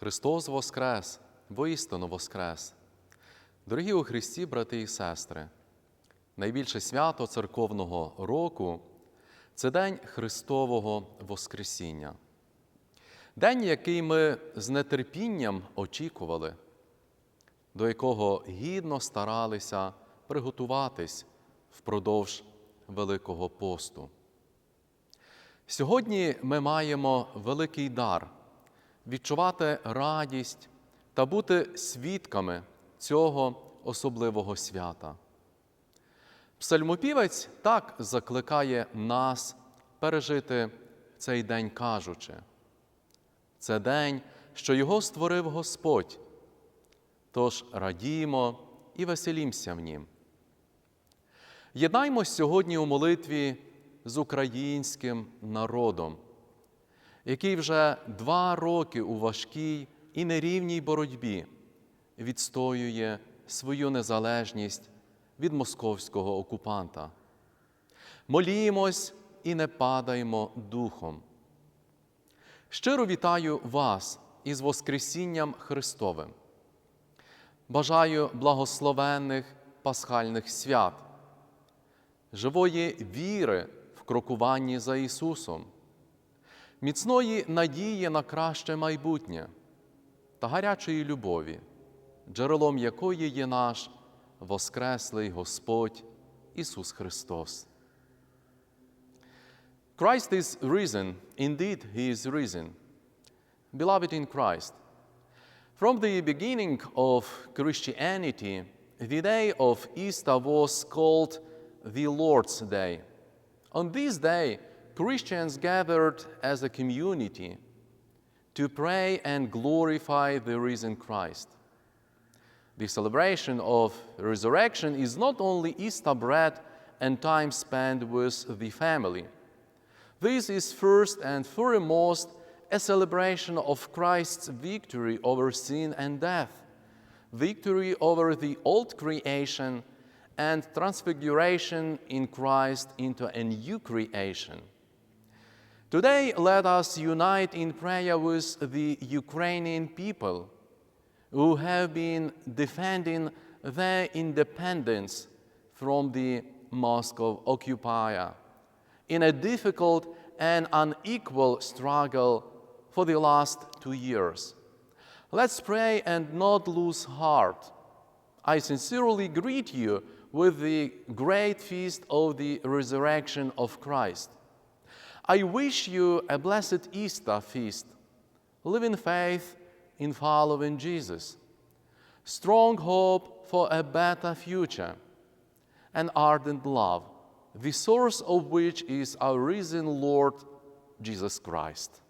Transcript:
Христос Воскрес, воістину Воскрес. Дорогі у Христі, брати і сестри, найбільше свято церковного року це День Христового Воскресіння. День, який ми з нетерпінням очікували, до якого гідно старалися приготуватись впродовж Великого посту. Сьогодні ми маємо великий дар відчувати радість та бути свідками цього особливого свята. Псальмопівець так закликає нас пережити цей день, кажучи, це день, що його створив Господь, тож радіємо і веселімося в нім. Єднаймось сьогодні у молитві з українським народом, який вже два роки у важкій і нерівній боротьбі відстоює свою незалежність від московського окупанта. Молімось і не падаймо духом. Щиро вітаю вас із Воскресінням Христовим. Бажаю благословенних пасхальних свят, живої віри в крокуванні за Ісусом, міцної надії на краще майбутнє та гарячої любові, джерелом якої є наш Воскреслий Господь Ісус Христос. Christ is risen, indeed, He is risen. Beloved in Christ, from the beginning of Christianity, the day of Easter was called the Lord's Day. On this day, Christians gathered as a community to pray and glorify the risen Christ. The celebration of resurrection is not only Easter bread and time spent with the family. This is first and foremost a celebration of Christ's victory over sin and death, victory over the old creation, and transfiguration in Christ into a new creation. Today, let us unite in prayer with the Ukrainian people who have been defending their independence from the Moscow occupier in a difficult and unequal struggle for the last two years. Let's pray and not lose heart. I sincerely greet you with the great feast of the resurrection of Christ. I wish you a blessed Easter feast. Live in faith in following Jesus. Strong hope for a better future. And ardent love, the source of which is our risen Lord Jesus Christ.